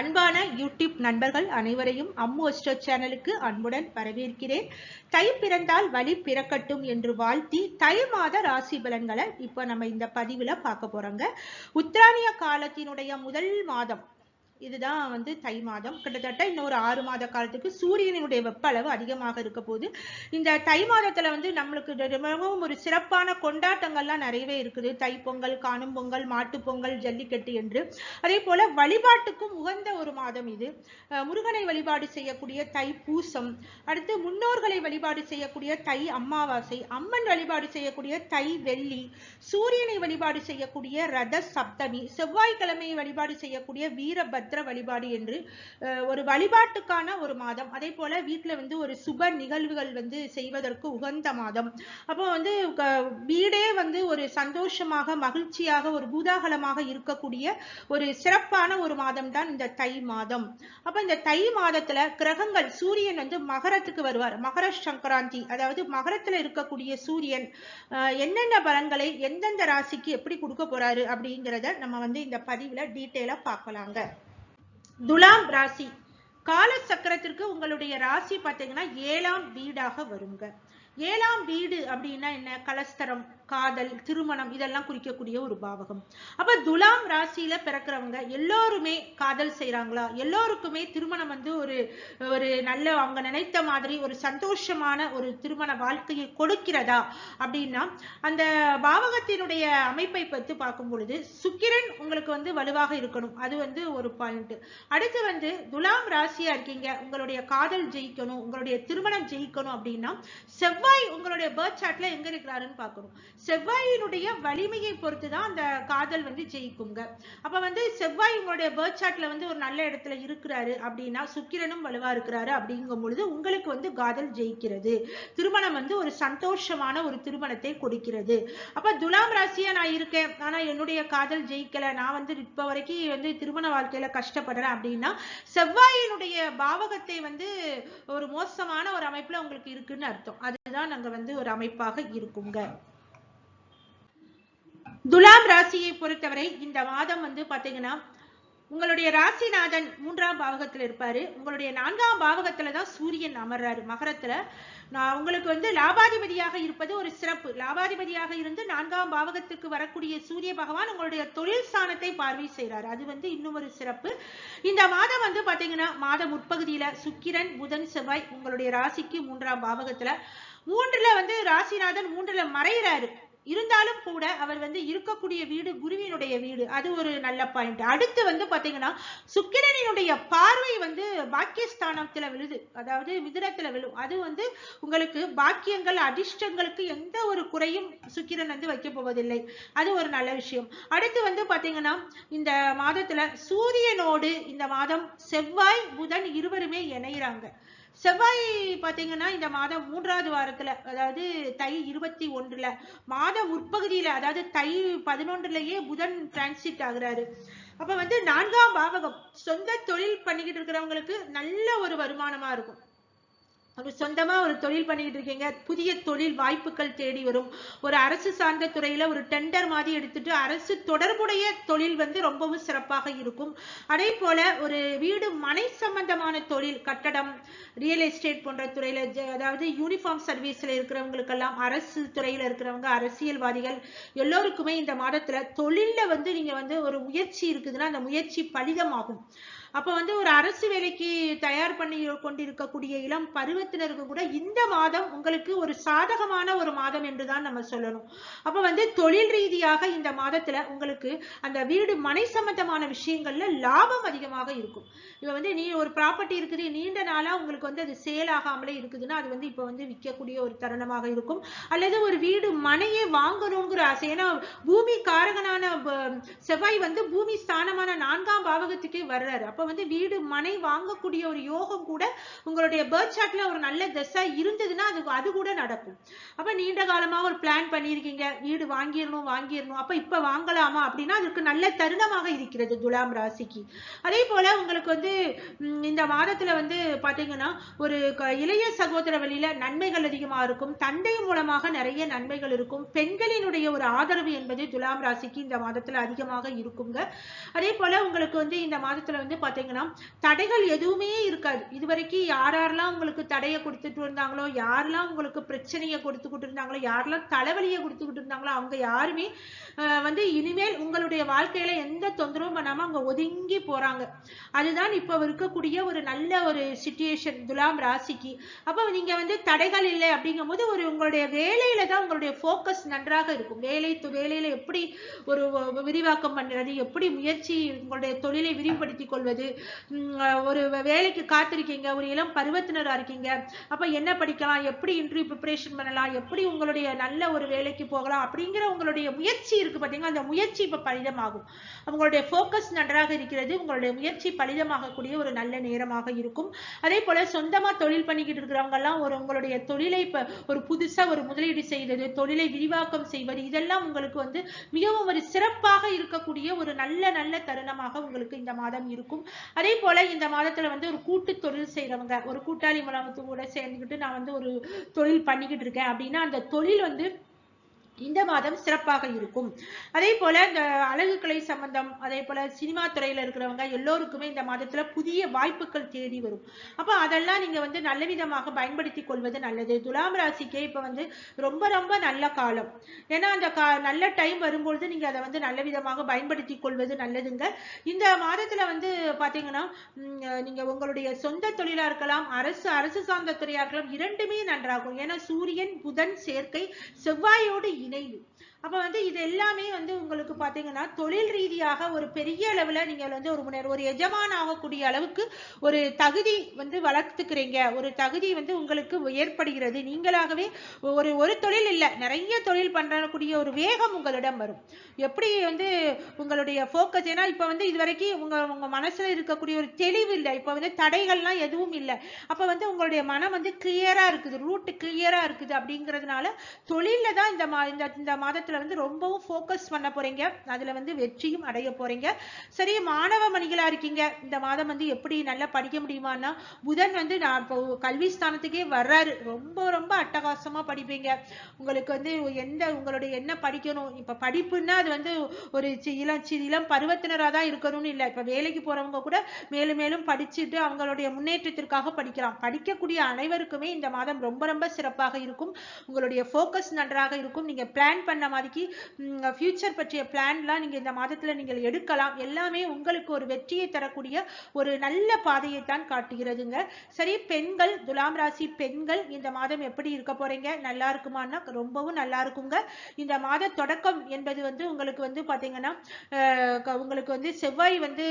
அன்பான யூடியூப் நண்பர்கள் அனைவரையும் அம்மு அஸ்ட்ரோ சேனலுக்கு அன்புடன் வரவேற்கிறேன். தை பிறந்தால் வழி பிறக்கட்டும் என்று வாழ்த்தி தை மாத ராசி பலன்களை இப்போ நம்ம இந்த பதிவுல பார்க்க போறோங்க. உத்ராணிய காலத்தினுடைய முதல் மாதம் இதுதான் வந்து தை மாதம். கிட்டத்தட்ட இன்னொரு ஆறு மாத காலத்துக்கு சூரியனுடைய வெப்ப அளவு அதிகமாக இருக்க போது இந்த தை மாதத்துல வந்து நம்மளுக்கு மிகவும் ஒரு சிறப்பான கொண்டாட்டங்கள்லாம் நிறையவே இருக்குது. தை பொங்கல் காணும் பொங்கல் மாட்டு பொங்கல் ஜல்லிக்கட்டு என்று. அதே போல வழிபாட்டுக்கும் உகந்த ஒரு மாதம் இது. முருகனை வழிபாடு செய்யக்கூடிய தை பூசம். அடுத்து முன்னோர்களை வழிபாடு செய்யக்கூடிய தை அமாவாசை. அம்மன் வழிபாடு செய்யக்கூடிய தை வெள்ளி. சூரியனை வழிபாடு செய்யக்கூடிய ரத சப்தமி. செவ்வாய்க்கிழமையை வழிபாடு செய்யக்கூடிய வீரபத்ர வழிபாடு என்று ஒரு வழிபாட்டுக்கான ஒரு மாதம். அதே போல வீட்டுல வந்து ஒரு சுப நிகழ்வுகள் வந்து செய்வதற்கு உகந்த மாதம். அப்போ வந்து வீடே வந்து ஒரு சந்தோஷமாக மகிழ்ச்சியாக ஒரு பூதாகலமாக இருக்கக்கூடிய ஒரு சிறப்பான ஒரு மாதம் தான் இந்த தை மாதம். அப்ப இந்த தை மாதத்துல கிரகங்கள் சூரியன் வந்து மகரத்துக்கு வருவார். மகர சங்கராந்தி அதாவது மகரத்துல இருக்கக்கூடிய சூரியன் என்னென்ன பலன்களை எந்தெந்த ராசிக்கு எப்படி கொடுக்க போறாரு அப்படிங்கிறத நம்ம வந்து இந்த பதிவுல டீட்டெயிலா பார்க்கலாங்க. துலாம் ராசி. கால சக்கரத்திற்கு உங்களுடைய ராசி பார்த்தீங்கன்னா ஏழாம் வீடாக வருங்க. ஏழாம் வீடு அப்படின்னா என்ன? கலஸ்தரம். காதல் திருமணம் இதெல்லாம் குறிக்கக்கூடிய ஒரு பாவகம். அப்ப துலாம் ராசியில பிறக்கிறவங்க எல்லோருமே காதல் செய்யறாங்களா எல்லோருக்குமே திருமணம் வந்து ஒரு ஒரு நல்ல அவங்க நினைத்த மாதிரி ஒரு சந்தோஷமான ஒரு திருமண வாழ்க்கையை கொடுக்கிறதா அப்படின்னா அந்த பாவகத்தினுடைய அமைப்பை பற்றி பார்க்கும் பொழுது சுக்கிரன் உங்களுக்கு வந்து வலுவாக இருக்கணும். அது வந்து ஒரு பாயிண்ட் அடுத்து வந்து துலாம் ராசியா இருக்கீங்க. உங்களுடைய காதல் ஜெயிக்கணும் உங்களுடைய திருமணம் ஜெயிக்கணும் அப்படின்னா செவ்வாய் உங்களுடைய பேர்த் சாட்ல எங்க இருக்கிறாருன்னு பார்க்கணும். செவ்வாயினுடைய வலிமையை பொறுத்து தான் அந்த காதல் வந்து ஜெயிக்குங்க. அப்ப வந்து செவ்வாய் உங்களுடைய பேர்த் சார்ட்ல வந்து ஒரு நல்ல இடத்துல இருக்கிறாரு அப்படின்னா சுக்கிரனும் வலுவா இருக்கிறாரு அப்படிங்கும் பொழுது உங்களுக்கு வந்து காதல் ஜெயிக்கிறது. திருமணம் வந்து ஒரு சந்தோஷமான ஒரு திருமணத்தை கொடுக்கிறது. அப்ப துலாம் ராசியா நான் இருக்கேன். ஆனா என்னுடைய காதல் ஜெயிக்கல. நான் வந்து இப்ப வரைக்கும் வந்து திருமண வாழ்க்கையில கஷ்டப்படுறேன் அப்படின்னா செவ்வாயினுடைய பாவகத்தை வந்து ஒரு மோசமான ஒரு அமைப்புல உங்களுக்கு இருக்குன்னு அர்த்தம். அதுதான் நாங்கள் வந்து ஒரு அமைப்பாக இருக்குங்க. துலாம் ராசியை பொறுத்தவரை இந்த மாதம் வந்து பாத்தீங்கன்னா உங்களுடைய ராசிநாதன் மூன்றாம் பாவகத்துல இருப்பாரு. உங்களுடைய நான்காம் பாவகத்துல தான் சூரியன் அமர்றாரு. மகரத்துல நான் உங்களுக்கு வந்து லாபாதிபதியாக இருப்பது ஒரு சிறப்பு. லாபாதிபதியாக இருந்து நான்காம் பாவகத்துக்கு வரக்கூடிய சூரிய பகவான் உங்களுடைய தொழில் ஸ்தானத்தை பார்வை செய்கிறார் அது வந்து இன்னும் ஒரு சிறப்பு. இந்த மாதம் வந்து பாத்தீங்கன்னா மாதம் முற்பகுதியில சுக்கிரன் புதன் செவ்வாய் உங்களுடைய ராசிக்கு மூன்றாம் பாவகத்துல மூன்றுல வந்து ராசிநாதன் மூன்றுல மறைகிறாரு இருந்தாலும் கூட அவர் வந்து இருக்கக்கூடிய வீடு குருவினுடைய வீடு. அது ஒரு நல்ல பாயிண்ட் அடுத்து வந்து பாத்தீங்கன்னா சுக்கிரனினுடைய பார்வை வந்து பாக்கியஸ்தானத்துல விழுது. அதாவது மிதுனத்துல விழும். அது வந்து உங்களுக்கு பாக்கியங்கள் அதிர்ஷ்டங்களுக்கு எந்த ஒரு குறையும் சுக்கிரன் வந்து வைக்க போவதில்லை. அது ஒரு நல்ல விஷயம். அடுத்து வந்து பாத்தீங்கன்னா இந்த மாதத்துல சூரியனோடு இந்த மாதம் செவ்வாய் புதன் இருவருமே இணையிறாங்க. செவ்வாய் பாத்தீங்கன்னா இந்த மாதம் மூன்றாவது வாரத்துல அதாவது தை இருபத்தி ஒன்றுல மாத முற்பகுதியில அதாவது தை பதினொன்றுலயே புதன் டிரான்சிட் ஆகுறாரு. அப்ப வந்து நான்காம் பாவகம் சொந்த தொழில் பண்ணிக்கிட்டு இருக்கிறவங்களுக்கு நல்ல ஒரு வருமானமா இருக்கும். ஒரு சொந்தமா ஒரு தொழில் பண்ணிக்கிட்டு இருக்கீங்க. புதிய தொழில் வாய்ப்புகள் தேடி வரும். ஒரு அரசு சார்ந்த துறையில ஒரு டெண்டர் மாதிரி எடுத்துட்டு அரசு தொடர்புடைய தொழில் வந்து ரொம்பவும் சிறப்பாக இருக்கும். அதே போல ஒரு வீடு மனை சம்பந்தமான தொழில் கட்டடம் ரியல் எஸ்டேட் போன்ற துறையில அதாவது யூனிஃபார்ம் சர்வீஸ்ல இருக்கிறவங்களுக்கெல்லாம் அரசு துறையில இருக்கிறவங்க அரசியல்வாதிகள் எல்லோருக்குமே இந்த மாதத்துல தொழில்ல வந்து நீங்க வந்து ஒரு முயற்சி இருக்குதுன்னா அந்த முயற்சி பலிதமாகும். அப்ப வந்து ஒரு அரசு வேலைக்கு தயார் பண்ணி கொண்டிருக்கக்கூடிய இளம் பருவத்தினருக்கு கூட இந்த மாதம் உங்களுக்கு ஒரு சாதகமான ஒரு மாதம் என்றுதான் நம்ம சொல்லணும். அப்ப வந்து தொழில் ரீதியாக இந்த மாதத்துல உங்களுக்கு அந்த வீடு மனை சம்பந்தமான விஷயங்கள்ல லாபம் அதிகமாக இருக்கும். இப்ப வந்து நீ ஒரு ப்ராப்பர்ட்டி இருக்குது நீண்ட நாளா உங்களுக்கு வந்து அது சேல் ஆகாமலே இருக்குதுன்னா அது வந்து இப்ப வந்து விற்கக்கூடிய ஒரு தருணமாக இருக்கும். அல்லது ஒரு வீடு மனையே வாங்கணுங்கிற ஆசை ஏன்னா பூமி காரகனான செவ்வாய் வந்து பூமி ஸ்தானமான நான்காம் பாவகத்துக்கே வர்றாரு. அப்ப வந்து வீடு மனை வாங்கக்கூடிய ஒரு யோகம் கூட உங்களுடைய பேர்த் சார்ட்ல ஒரு நல்ல தசை இருந்ததுன்னா அது அது கூட நடக்கும். அப்ப நீண்ட காலமா ஒரு பிளான் பண்ணியிருக்கீங்க. வீடு வாங்கிடணும் வாங்கிடணும். அப்ப இப்ப வாங்கலாமா அப்படின்னா அதுக்கு நல்ல தருணமாக இருக்கிறது துலாம் ராசிக்கு. அதே போல உங்களுக்கு வந்து இந்த மாதத்துல வந்து பாத்தீங்கன்னா ஒரு இளைய சகோதர வழியில நன்மைகள் அதிகமா இருக்கும். தந்தை மூலமாக நிறைய நன்மைகள் இருக்கும். பெண்களினுடைய ஒரு ஆதரவு என்பது துலாம் ராசிக்கு இந்த மாதத்துல அதிகமாக இருக்குங்க. அதே போல உங்களுக்கு வந்து இந்த மாதத்துல வந்து பாத்தீங்கன்னா தடைகள் எதுவுமே இருக்காது. இது வரைக்கும் யாரெல்லாம் உங்களுக்கு தடையை கொடுத்துட்டு இருந்தாங்களோ யாரெல்லாம் உங்களுக்கு பிரச்சனையை கொடுத்துக்கிட்டு இருந்தாங்களோ யாரெல்லாம் தலைவலியை கொடுத்துக்கிட்டு இருந்தாங்களோ அவங்க யாருமே வந்து இனிமேல் உங்களுடைய வாழ்க்கையில எந்த தொந்தரவும் பண்ணாம அவங்க ஒதுங்கி போறாங்க. அதுதான் இப்ப இருக்கக்கூடிய ஒரு நல்ல ஒரு சுச்சுவேஷன் துலாம் ராசிக்கு. அப்ப நீங்க வந்து தடைகள் இல்லை அப்படிங்கும் போது ஒரு உங்களுடைய வேலையில தான் உங்களுடைய ஃபோக்கஸ் நன்றாக இருக்கும். வேலை வேலையில எப்படி ஒரு விரிவாக்கம் பண்றது எப்படி முயற்சி உங்களுடைய தொழிலை விரிவுபடுத்திக் கொள்வது ஒரு வேலைக்கு காத்திருக்கீங்க ஒரு இளம் பருவத்தினரா இருக்கீங்க. அப்ப என்ன படிக்கலாம் எப்படி இன்டர்வியூ ப்ரிப்பரேஷன் பண்ணலாம் எப்படி உங்களுடைய நல்ல ஒரு வேலைக்கு போகலாம் அப்படிங்கிற உங்களுடைய முயற்சி இருக்கு பார்த்தீங்கன்னா அந்த முயற்சி இப்போ பலிதமாகும். உங்களுடைய ஃபோக்கஸ் நன்றாக இருக்கிறது உங்களுடைய முயற்சி பலிதமாகக்கூடிய ஒரு நல்ல நேரமாக இருக்கும். அதே போல சொந்தமாக தொழில் பண்ணிக்கிட்டு இருக்கிறவங்கெல்லாம் ஒரு உங்களுடைய தொழிலை இப்போ ஒரு புதுசாக ஒரு முதலீடு செய்வது தொழிலை விரிவாக்கம் செய்வது இதெல்லாம் உங்களுக்கு வந்து மிகவும் ஒரு சிறப்பாக இருக்கக்கூடிய ஒரு நல்ல நல்ல தருணமாக உங்களுக்கு இந்த மாதம் இருக்கும். அதே போல இந்த மாதத்தில் வந்து ஒரு கூட்டு தொழில் செய்கிறவங்க ஒரு கூட்டாளி மூலமத்து கூட சேர்ந்துக்கிட்டு நான் வந்து ஒரு தொழில் பண்ணிக்கிட்டு இருக்கேன் அப்படின்னா அந்த தொழில் வந்து இந்த மாதம் சிறப்பாக இருக்கும். அதே போல இந்த அழகு கலை சம்பந்தம் அதே போல சினிமா துறையில இருக்கிறவங்க எல்லோருக்குமே இந்த மாதத்துல புதிய வாய்ப்புகள் தேடி வரும். அப்ப அதெல்லாம் நீங்க வந்து நல்ல விதமாக பயன்படுத்தி கொள்வது நல்லது. துலாம் ராசிக்கே இப்ப வந்து ரொம்ப ரொம்ப நல்ல காலம். ஏன்னா அந்த கா நல்ல டைம் வரும்பொழுது நீங்க அதை வந்து நல்ல விதமாக பயன்படுத்திக் கொள்வது நல்லதுங்க. இந்த மாதத்துல வந்து பாத்தீங்கன்னா நீங்க உங்களுடைய சொந்த தொழிலா இருக்கலாம் அரசு அரசு சார்ந்த துறையா இருக்கலாம் இரண்டுமே நன்றாகும். ஏன்னா சூரியன் புதன் சேர்க்கை செவ்வாயோடு entendendo? அப்போ வந்து இது எல்லாமே வந்து உங்களுக்கு பார்த்தீங்கன்னா தொழில் ரீதியாக ஒரு பெரிய அளவுல நீங்க வந்து ஒரு முன்னேற ஒரு எஜமான் ஆகக்கூடிய அளவுக்கு ஒரு தகுதி வந்து வளர்த்துக்கிறீங்க. ஒரு தகுதி வந்து உங்களுக்கு ஏற்படுகிறது. நீங்களாகவே ஒரு ஒரு தொழில் இல்ல நிறைய தொழில் பண்ணக்கூடிய ஒரு வேகம் உங்களிடம் வரும். எப்படி வந்து உங்களுடைய ஃபோக்கஸ் ஏன்னா இப்ப வந்து இது வரைக்கும் உங்க உங்க மனசுல இருக்கக்கூடிய ஒரு தெளிவு இல்லை. இப்போ வந்து தடைகள்லாம் எதுவும் இல்லை. அப்ப வந்து உங்களுடைய மனம் வந்து கிளியரா இருக்குது ரூட் கிளியராக இருக்குது அப்படிங்கிறதுனால தொழில்ல தான் இந்த மா இந்த இந்த மாதத்துல வந்து ரொம்பவும் ஃபோக்கஸ் பண்ண போறீங்க. அதுல வந்து வெற்றியும் அடைய போறீங்க. சரி மாணவ மணிகளா இருக்கீங்க. இந்த மாதம் வந்து எப்படி நல்லா படிக்க முடியுமான்னா புதன் வந்து நான் இப்போ கல்வி ஸ்தானத்துக்கே வர்றாரு. ரொம்ப ரொம்ப அட்டகாசமா படிப்பீங்க. உங்களுக்கு வந்து எந்த உங்களுடைய என்ன படிக்கணும்? இப்ப படிப்புன்னா அது வந்து ஒரு இளம் இளம் பருவத்தினரா தான் இருக்கணும்னு இல்லை. இப்ப வேலைக்கு போறவங்க கூட மேலும் மேலும் படிச்சுட்டு அவங்களுடைய முன்னேற்றத்திற்காக படிக்கலாம். படிக்கக்கூடிய அனைவருக்குமே இந்த மாதம் ரொம்ப ரொம்ப சிறப்பாக இருக்கும். உங்களுடைய ஃபோக்கஸ் நன்றாக இருக்கும். நீங்க பிளான் பண்ண மாதிரிக்கு ஃபியூச்சர் பற்றிய பிளான்லாம் நீங்க இந்த மாதத்துல நீங்கள் எடுக்கலாம். எல்லாமே உங்களுக்கு ஒரு வெற்றியை தரக்கூடிய ஒரு நல்ல பாதையை தான் காட்டுகிறதுங்க. சரி பெண்கள் துலாம் ராசி பெண்கள் இந்த மாதம் எப்படி இருக்க போறீங்க? நல்லா இருக்குமான்னா ரொம்பவும் நல்லா இருக்குங்க. இந்த மாத தொடக்கம் என்பது வந்து உங்களுக்கு வந்து பாத்தீங்கன்னா உங்களுக்கு வந்து செவ்வாய் வந்து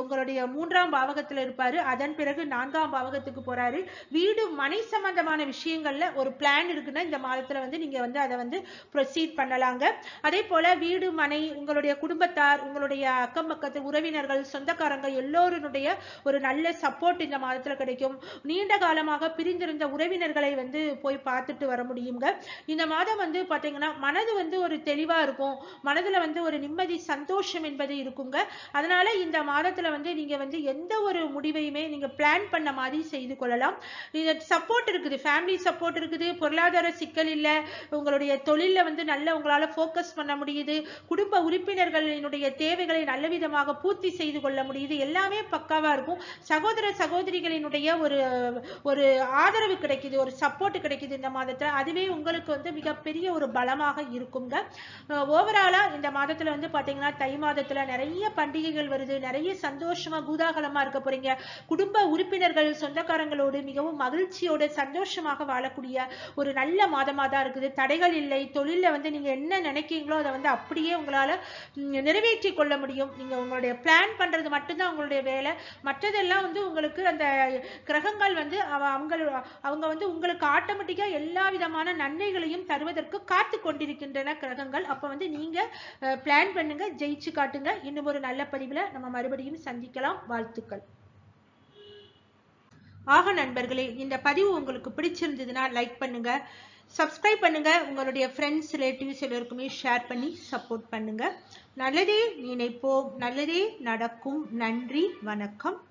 உங்களுடைய மூன்றாம் பாவகத்துல இருப்பாரு. அதன் பிறகு நான்காம் பாவகத்துக்கு போறாரு. வீடு மனை சம்பந்தமான விஷயங்கள்ல ஒரு பிளான் இருக்குன்னா இந்த மாதத்துல வந்து நீங்க வந்து அதை வந்து ப்ரொசீட் பண்ணலாங்க. அதே போல வீடு மனை உங்களுடைய குடும்பத்தார் உங்களுடைய அக்கம் பக்கத்து உறவினர்கள் சொந்தக்காரங்க எல்லோருடைய ஒரு நல்ல சப்போர்ட் இந்த மாதத்துல கிடைக்கும். நீண்ட காலமாக பிரிந்திருந்த உறவினர்களை வந்து போய் பார்த்துட்டு வர முடியுங்க. இந்த மாதம் வந்து பாத்தீங்கன்னா மனது வந்து ஒரு தெளிவா இருக்கும். மனதுல வந்து ஒரு நிம்மதி சந்தோஷம் என்பது இருக்குங்க. அதனால இந்த மாதத்துல வந்து நீங்க வந்து எந்த ஒரு முடிவையுமே நீங்க பிளான் பண்ண மாதிரி செய்து கொள்ளலாம். இது சப்போர்ட் இருக்குது. ஃபேமிலி சப்போர்ட் இருக்குது. பொருளாதார சிக்கல் இல்ல. உங்களுடைய தொழில வந்து நல்ல உங்களால ஃபோக்கஸ் பண்ண முடியுது. குடும்ப உறுப்பினர்களினுடைய தேவைகளை நல்ல விதமாக பூர்த்தி செய்து கொள்ள முடியுது. எல்லாமே பக்காவா இருக்கும். சகோதர சகோதரிகளினுடைய ஒரு ஒரு ஆதரவு கிடைக்குது ஒரு சப்போர்ட் கிடைக்குது இந்த மாதத்துல. அதுவே உங்களுக்கு வந்து மிகப்பெரிய ஒரு பலமாக இருக்குங்க. ஓவராலா இந்த மாதத்துல வந்து பாத்தீங்கன்னா தை மாதத்துல நிறைய பண்டிகைகள் வருது. நிறைய சந்தோஷமா கூதாகலமா இருக்க போறீங்க. குடும்ப உறுப்பினர்கள் சொந்தக்காரங்களோடு மிகவும் மகிழ்ச்சியோட சந்தோஷமாக வாழக்கூடிய ஒரு நல்ல மாதமா தான் இருக்குது. தடைகள் இல்லை. தொழில வந்து என்ன நினைக்கிறீங்களோ அதை வந்து அப்படியே உங்களால நிறைவேற்றி கொள்ள முடியும். நீங்க உங்களுடைய பிளான் பண்றது மட்டும்தான் உங்களுடைய வேலை. மற்றதெல்லாம் வந்து உங்களுக்கு அந்த கிரகங்கள் வந்து அவ- அவங்க அவங்க வந்து உங்களுக்கு ஆட்டோமேட்டிக்கா எல்லா விதமான நன்மைகளையும் தருவதற்கு காத்து கொண்டிருக்கின்றன கிரகங்கள். அப்ப வந்து நீங்க பிளான் பண்ணுங்க ஜெயிச்சு காட்டுங்க. இன்னும் ஒரு நல்ல பதிவுல நம்ம மறுபடியும் சந்திக்கலாம். வாழ்த்துக்கள். ஆக நண்பர்களே இந்த பதிவு உங்களுக்கு பிடிச்சிருந்ததுன்னா லைக் பண்ணுங்க. சப்ஸ்கிரைப் பண்ணுங்க. உங்களுடைய ஃப்ரெண்ட்ஸ் ரிலேட்டிவ்ஸ் எல்லோருக்குமே ஷேர் பண்ணி சப்போர்ட் பண்ணுங்க. நல்லதே நினைப்போம். நல்லதே நடக்கும். நன்றி. வணக்கம்.